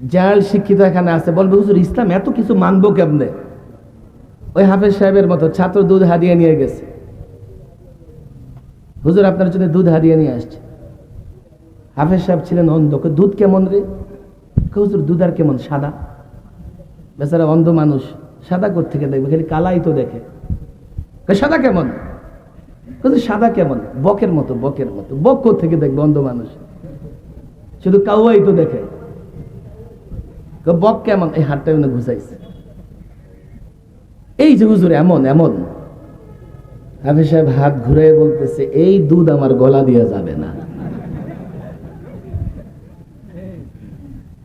জাহাল শিক্ষিত এখানে আছে বলবে হুজুর ইসলাম এত কিছু মানবো কেমনে? ওই হাফেজ সাহেবের মতো ছাত্র দুধ হারিয়ে নিয়ে গেছে। হুজুর আপনার জন্য দুধ হাদিয়ে নিয়ে আসছে। হাফেজ সাহেব ছিলেন অন্ধ। কই, দুধ কেমন রে? হুজুর দুধ আর কেমন? সাদা? বেচারা অন্ধ মানুষ সাদা থেকে দেখবে? খালি কালাই তো দেখে। সাদা কেমন? কিন্তু সাদা কেমন? বকের মতো বকের মতো। বক থেকে দেখবে অন্ধ মানুষ? শুধু কাউয়াই তো দেখে। বক কেমন? এই হাতটা উনি ঘুষাইছে এই যে হুজুর, এমন এমন। হাফিজ সাহেব হাত ঘুরে বলতেছে, এই দুধ আমার গলা দিয়ে যাবে না।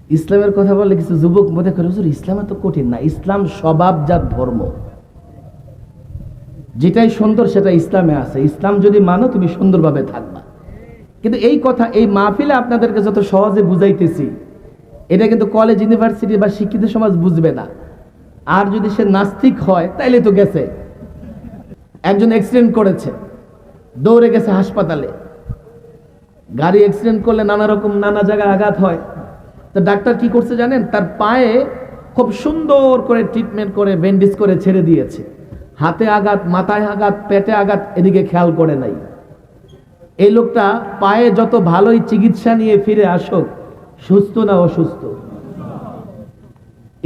ইসলামের কথা বললে কিছু যুবক মনে করে, হুজুর, ইসলাম এত কঠিন না। ইসলাম স্বভাবজাত ধর্ম। যেটাই সুন্দর সেটা ইসলামে আছে। ইসলাম যদি মানো, তুমি সুন্দরভাবে থাকবা। কিন্তু এই কথা, এই মাহফিলে আপনাদেরকে যত সহজে বুঝাইতেছি এটা কিন্তু কলেজ ইউনিভার্সিটি বা শিক্ষিত সমাজ বুঝবে না। আর যদি সে নাস্তিক হয়, তাইলে তো গেছে। একজন অ্যাক্সিডেন্ট করেছে, দৌড়ে গেছে হাসপাতালে। গাড়ি অ্যাক্সিডেন্ট করলে নানা রকম নানা জায়গায় আঘাত হয়। তো ডাক্তার কি করছে জানেন? তার পায়ে খুব সুন্দর করে ট্রিটমেন্ট করে ব্যান্ডেজ করে ছেড়ে দিয়েছে। হাতে আঘাত, মাথায় আঘাত, পেটে আঘাত, এদিকে খেয়াল করে নাই। এই লোকটা পায়ে যত ভালোই চিকিৎসা নিয়ে ফিরে আসুক সুস্থ না অসুস্থ?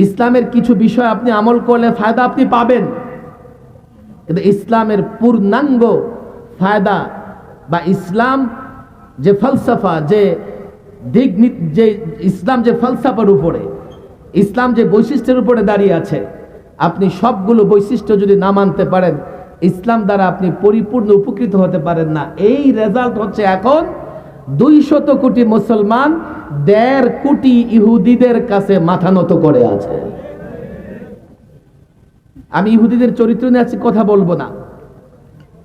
ইসলামের কিছু বিষয় আপনি আমল করলে ফায়দা আপনি পাবেন। কিন্তু ইসলামের পূর্ণাঙ্গ ফায়দা বা ইসলাম যে ফলসফা, যে দিক যে ইসলাম যে ফলসাফার উপরে, ইসলাম যে বৈশিষ্ট্যের উপরে দাঁড়িয়ে আছে, আপনি সবগুলো বৈশিষ্ট্য যদি না মানতে পারেন, ইসলাম দ্বারা আপনি পরিপূর্ণ উপকৃত হতে পারেন না। এই রেজাল্ট হচ্ছে এখন দুই শত কোটি মুসলমান দেড় কোটি ইহুদিদের কাছে মাথা নত করে আছে। আমি ইহুদিদের চরিত্র নিয়ে আজকে কথা বলব না।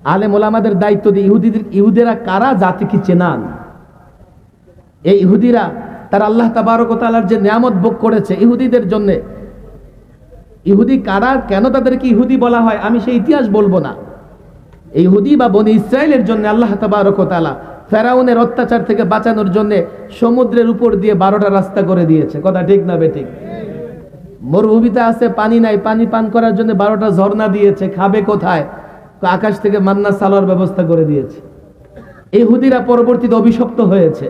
আলেম ওলামাদের দায়িত্ব দিয়ে ইহুদিদের ইহুদেরা কারা জাতিকে চেনান? এই ইহুদিরা তার আল্লাহ তাবারকতালার যে নিয়ামত ভোগ করেছে ইহুদিদের জন্য। ইহুদি কারা? কেন তাদেরকে ইহুদি বলা হয়? আমি সেই ইতিহাস বলব না। ইহুদি বা বনি ইসরায়েলের জন্য আল্লাহ তাবারকতালা ফেরাউনের অত্যাচার থেকে বাঁচানোর জন্য সমুদ্রের উপর দিয়ে বারোটা রাস্তা করে দিয়েছে। কথা ঠিক না বেঠিক? মরুভূমিতে আছে, পানি নাই, পানি পান করার জন্য বারোটা ঝর্ণা দিয়েছে, খাবে কোথায়? তো আকাশ থেকে মান্না সালোয়ার ব্যবস্থা করে দিয়েছে। ইহুদিরা পরবর্তীতে অভিশপ্ত হয়েছে।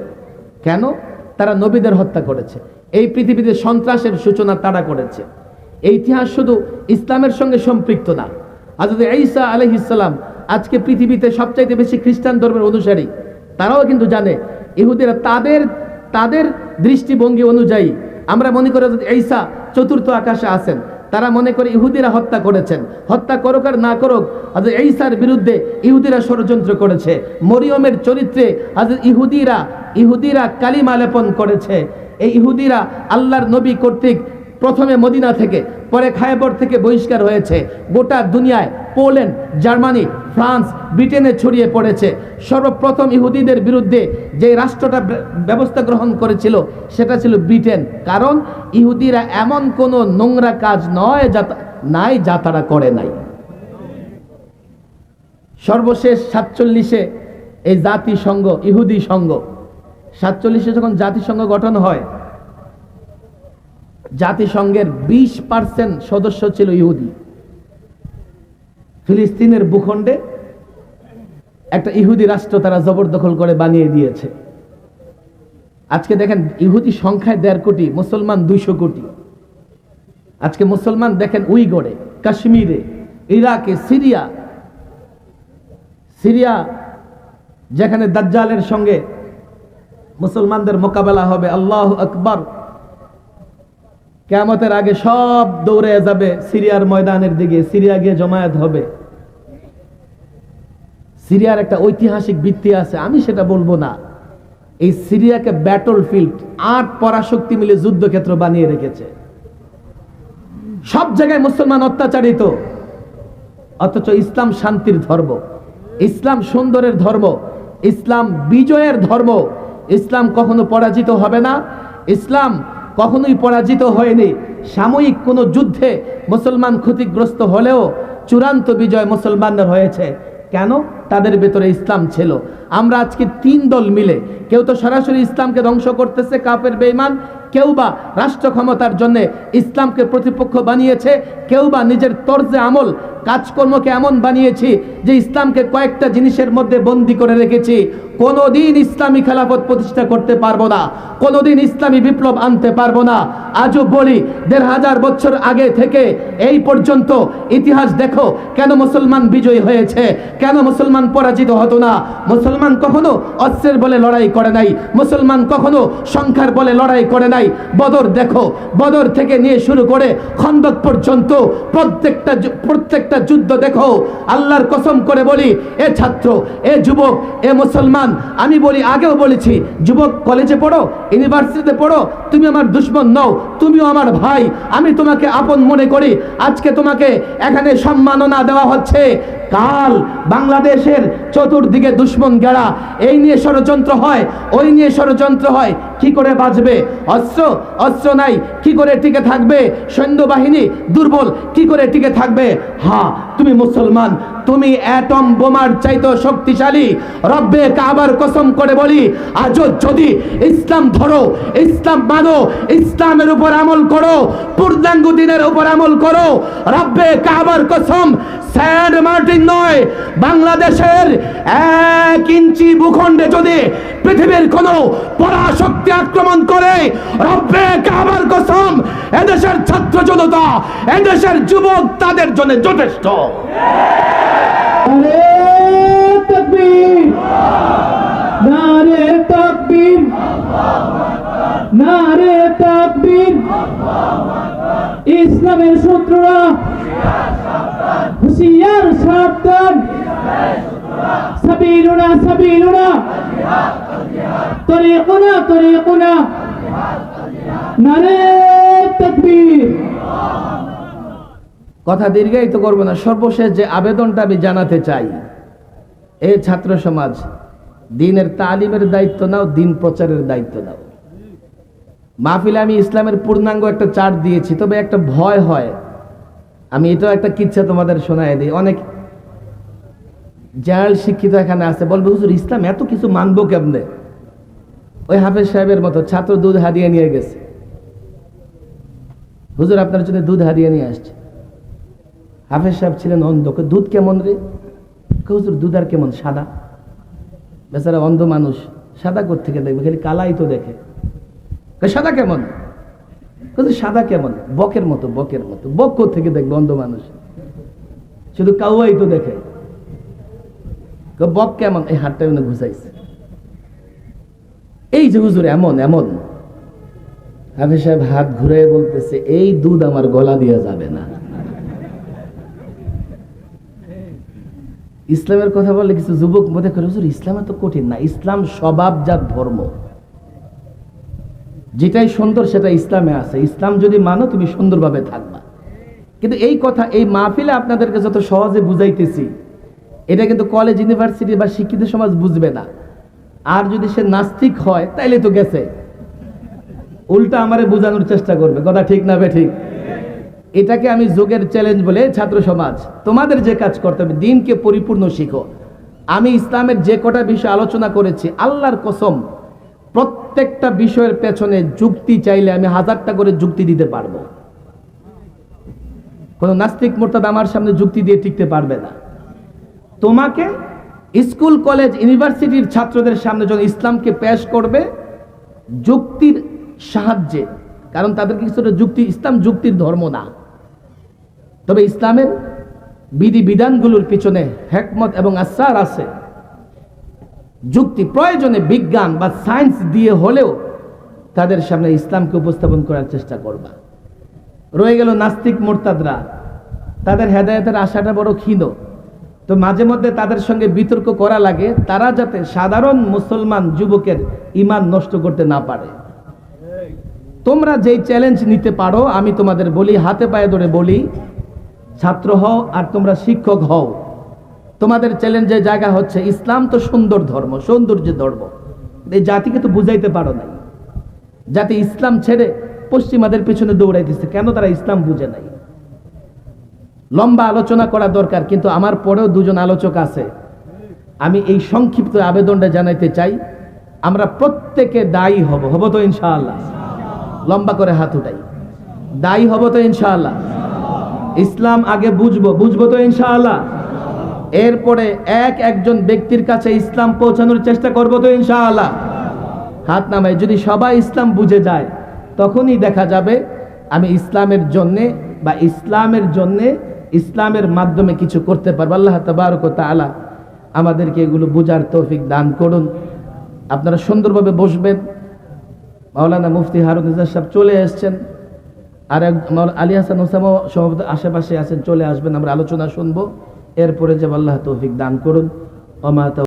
কেন? তারা নবীদের হত্যা করেছে। এই পৃথিবীতে সন্ত্রাসের সূচনা তারা করেছে। এই ইতিহাস শুধু ইসলামের সঙ্গে সম্পৃক্ত না। আজকে ঈসা আলহ ইসলাম আজকে পৃথিবীতে সবচাইতে বেশি খ্রিস্টান ধর্মের অনুসারী। তারাও কিন্তু জানে। ইহুদিরা তাদের তাদের দৃষ্টিভঙ্গি অনুযায়ী, আমরা মনে করি ঈসা চতুর্থ আকাশে আছেন। তারা মনে করে ইহুদিরা হত্যা করেছেন। হত্যা করুক আর না করুক আজ ঈসার বিরুদ্ধে ইহুদিরা ষড়যন্ত্র করেছে। মরিয়মের চরিত্রে আজ ইহুদিরা ইহুদিরা কালিমা লেপন করেছে। এই ইহুদিরা আল্লাহর নবী কর্তৃক প্রথমে মদিনা থেকে, পরে খায়বর থেকে বহিষ্কার হয়েছে। গোটা দুনিয়ায় পোল্যান্ড, জার্মানি, ফ্রান্স, ব্রিটেনে ছড়িয়ে পড়েছে। সর্বপ্রথম ইহুদিদের বিরুদ্ধে যে রাষ্ট্রটা ব্যবস্থা গ্রহণ করেছিল, সেটা ছিল ব্রিটেন। কারণ ইহুদিরা এমন কোনো নোংরা কাজ নয় যা নাই যা তারা করে নাই। সর্বশেষ সাতচল্লিশে এই জাতিসংঘ, ইহুদি সংঘ। সাতচল্লিশে যখন জাতিসংঘ গঠন হয় জাতিসংঘের বিশ পার্সেন্ট সদস্য ছিল ইহুদি। ফিলিস্তিনের ভূখণ্ডে একটা ইহুদি রাষ্ট্র তারা জবরদখল করে বানিয়ে দিয়েছে। আজকে দেখেন, ইহুদি সংখ্যায় দেড় কোটি, মুসলমান দুইশো কোটি। আজকে মুসলমান দেখেন উইগড়ে কাশ্মীরে, ইরাকে, সিরিয়া। সিরিয়া যেখানে দাজ্জালের সঙ্গে মুসলমানদের মোকাবেলা হবে, আল্লাহ আকবর। কেয়ামতের আগে সব দৌড়ে যাবে সিরিয়ার ময়দানের দিকে, সিরিয়া গিয়ে জমায়েত হবে। সিরিয়ার একটা ঐতিহাসিক ভিত্তি আছে, আমি সেটা বলব না। এই সিরিয়াকে ব্যাটল ফিল্ড আট পরাশক্তি মিলে যুদ্ধক্ষেত্র বানিয়ে রেখেছে। সব জায়গায় মুসলমান অত্যাচারিত, অথচ ইসলাম শান্তির ধর্ম। ইসলাম সুন্দরের ধর্ম, ইসলাম বিজয়ের ধর্ম। ইসলাম কখনো পরাজিত হবে না। ইসলাম কখনোই পরাজিত হয়নি। সাময়িক কোনো যুদ্ধে মুসলমান ক্ষতিগ্রস্ত হলেও চূড়ান্ত বিজয় মুসলমানদের হয়েছে। কেন? তাদের ভেতরে ইসলাম ছিল। আমরা আজকে তিন দল মিলে, কেউ তো সরাসরি ইসলামকে ধ্বংস করতেছে, কাফের, বেঈমান, কেউ বা রাষ্ট্র ক্ষমতার জন্য ইসলামকে প্রতিপক্ষ বানিয়েছে, কেউ বা নিজের তর্জে আমল, কাজকর্মকে এমন বানিয়েছি যে ইসলামকে কয়েকটা জিনিসের মধ্যে বন্দি করে রেখেছি। কোনোদিন ইসলামী খেলাফত প্রতিষ্ঠা করতে পারব না, কোনোদিন ইসলামী বিপ্লব আনতে পারব না। আজও বলি, দেড় হাজার বছর আগে থেকে এই পর্যন্ত ইতিহাস দেখো কেন মুসলমান বিজয়ী হয়েছে, কেন মুসলমান পরাজিত হতো না। মুসলমান কখনো অস্ত্রের বলে লড়াই করে নাই। মুসলমান কখনো সংখ্যার বলে লড়াই করে নাই। বদর দেখো, বদর থেকে নিয়ে শুরু করে খন্দক পর্যন্ত প্রত্যেকটা প্রত্যেকটা যুদ্ধ দেখো। আল্লাহর কসম করে বলি, এ ছাত্র, এ যুবক, এ মুসলমান, আমি বলি, আগেও বলেছি, যুবক কলেজে পড়ো, ইউনিভার্সিটিতে পড়ো, তুমি আমার দুশ্মন নও, তুমিও আমার ভাই, আমি তোমাকে আপন মনে করি, আজকে তোমাকে এখানে সম্মাননা দেওয়া হচ্ছে। কাল বাংলাদেশের চতুর্দিকে দুশ্মন গেড়া। এই নিয়ে ষড়যন্ত্র হয়, ওই নিয়ে ষড়যন্ত্র হয়। কি করে বাঁচবে? অস্ত্র? অস্ত্র নাই। কি করে টিকে থাকবে? সৈন্যবাহিনী দুর্বল, কি করে টিকে থাকবে? হ্যাঁ তুমি মুসলমান তুমি অ্যাটম বোমার চাইতো শক্তিশালী। রব্বে কাবার কসম করে বলি, আজ যদি ইসলাম ধরো, ইসলাম মানো, ইসলামের উপর আমল করো, পূর্ণাঙ্গ দিনের উপর আমল করো, রব্বে কাবার কসম স্যান্ড মার্টিন নয়, বাংলাদেশের এক ইঞ্চি ভূখণ্ডে যদি পৃথিবীর কোন পরাশক্তি আক্রমণ করে, রব্বে কাবার কসম, এদেশের ছাত্র জনতা এদেশের যুবক তাদের জন্য যথেষ্ট নারে তকবীর নারে তকবীর নারে তকবীর। ইসলামের শত্রুরা, হুশিয়ার সাবধান। সাবিলুনা সাবিলুনা। তরিকুনা তরিকুনা। নারে তকবীর। কথা দীর্ঘায়িত করব না, সর্বশেষ যে আবেদনটা আমি জানাতে চাই এই ছাত্র সমাজ, দিনের তালিমের দায়িত্ব নাও, দিন প্রচারের দায়িত্ব নাও। মাহফিলে আমি ইসলামের পূর্ণাঙ্গ একটা চার্ট দিয়েছি, তবে একটা ভয় হয়। আমি এটাও একটা কিচ্ছা তোমাদের শোনায় দিই। অনেক জেনারেল শিক্ষিত এখানে আছে। বলবে, হুজুর, ইসলাম এত কিছু মানবো কেমনে? ওই হাফেজ সাহেবের মতো ছাত্র দুধ হারিয়ে নিয়ে গেছে। হুজুর, আপনার জন্য দুধ হারিয়ে নিয়ে আসছে। হাফেজ সাহেব ছিলেন অন্ধকে দুধ কেমন রে? হুজুর, দুধ আর কেমন? সাদা? বেচারা অন্ধ মানুষ, সাদা থেকে দেখবে? খালি কালাই তো দেখে। সাদা কেমন? কিন্তু সাদা কেমন? বকের মতো বকের মতো। বক থেকে দেখবে অন্ধ মানুষ? শুধু কাউয়াই তো দেখে। বক কেমন? এই হাতটা এমনি ঘুষাইছে। এই যে হুজুর, এমন এমন। হাফেজ সাহেব হাত ঘুরে বলতেছে, এই দুধ আমার গলা দিয়া যাবে না। ইসলামের কথা বললে কিছু যুবক মনে করে, হুজুর, ইসলাম এত কঠিন না। ইসলাম স্বভাবজাত ধর্ম। যেটাই সুন্দর সেটা ইসলামে আছে। ইসলাম যদি মানো, তুমি সুন্দরভাবে থাকবা। কিন্তু এই কথা, এই মাহফিলে আপনাদেরকে যত সহজে বুঝাইতেছি, এটা কিন্তু কলেজ ইউনিভার্সিটি বা শিক্ষিত সমাজ বুঝবে না। আর যদি সে নাস্তিক হয়, তাইলে তো গেছে। উল্টা আমারে বোঝানোর চেষ্টা করবে। কথা ঠিক না ঠিক? এটাকে আমি যোগের চ্যালেঞ্জ বলে ছাত্র সমাজ, তোমাদের যে কাজ করতে হবে, দিনকে পরিপূর্ণ শিখো। আমি ইসলামের যে কটা বিষয় আলোচনা করেছি, আল্লাহর কসম প্রত্যেকটা বিষয়ের পেছনে যুক্তি চাইলে আমি হাজারটা করে যুক্তি দিতে পারব। কোনো নাস্তিক মোরতাদ আমার সামনে যুক্তি দিয়ে টিকতে পারবে না। তোমাকে স্কুল, কলেজ, ইউনিভার্সিটির ছাত্রদের সামনে যখন ইসলামকে পেশ করবে, যুক্তির সাহায্যে, কারণ তাদেরকে কিছুটা যুক্তি, ইসলাম যুক্তির ধর্ম না। তবে ইসলামের বিধি বিধানগুলোর পিছনে হেকমত এবং আসার আছে। যুক্তি প্রয়োজনে বিজ্ঞান বা সায়েন্স দিয়ে হলেও তাদের সামনে ইসলামকে উপস্থাপন করার চেষ্টা করবা। রয়ে গেল নাস্তিক মোরতাদরা। তাদের হেদায়তের আশাটা বড় ক্ষীণ। তো মাঝে মধ্যে তাদের সঙ্গে বিতর্ক করা লাগে, তারা যাতে সাধারণ মুসলমান যুবকের ইমান নষ্ট করতে না পারে। তোমরা যেই চ্যালেঞ্জ নিতে পারো, আমি তোমাদের বলি, হাতে পায়ে ধরে বলি, ছাত্র হও আর তোমরা শিক্ষক হও। তোমাদের চ্যালেঞ্জের জায়গা হচ্ছে ইসলাম তো সুন্দর ধর্ম, সৌন্দর্য ধর্ম। এই জাতিকে তো বুঝাইতে পারো নাই। জাতি ইসলাম ছেড়ে পশ্চিমাদের পিছনে দৌড়াইতেছে, কেন তারা ইসলাম বুঝে নাই? লম্বা আলোচনা করা দরকার, কিন্তু আমার পরেও দুজন আলোচক আছে। আমি এই সংক্ষিপ্ত আবেদনটা জানাইতে চাই, আমরা প্রত্যেকে দায়ী হব হব তো ইনশাআল্লাহ। লম্বা করে হাত উঠাই। দায়ী হব তো ইনশাআল্লাহ। ইসলাম আগে বুঝব বুঝব তো ইনশাআল্লাহ। এরপরে এক একজন ব্যক্তির কাছে ইসলাম পৌঁছানোর চেষ্টা করব তো ইনশাআল্লাহ। হাত নামাই যদি সবাই ইসলাম বুঝে যায়, তখনই দেখা যাবে আমি ইসলামের জন্যে বা ইসলামের জন্যে ইসলামের মাধ্যমে কিছু করতে পারব। আল্লাহ তাবারক তাআলা আমাদেরকে এগুলো বোঝার তৌফিক দান করুন। আপনারা সুন্দরভাবে বসবেন। মাওলানা মুফতি হারুন সাহেব চলে এসছেন। আর এক আলী হাসান ওসামাও সম্ভবত আশেপাশে আছেন, চলে আসবেন, আমরা আলোচনা শুনব। এরপরে যাব আল্লাহ তৌফিক দান করুন। অমা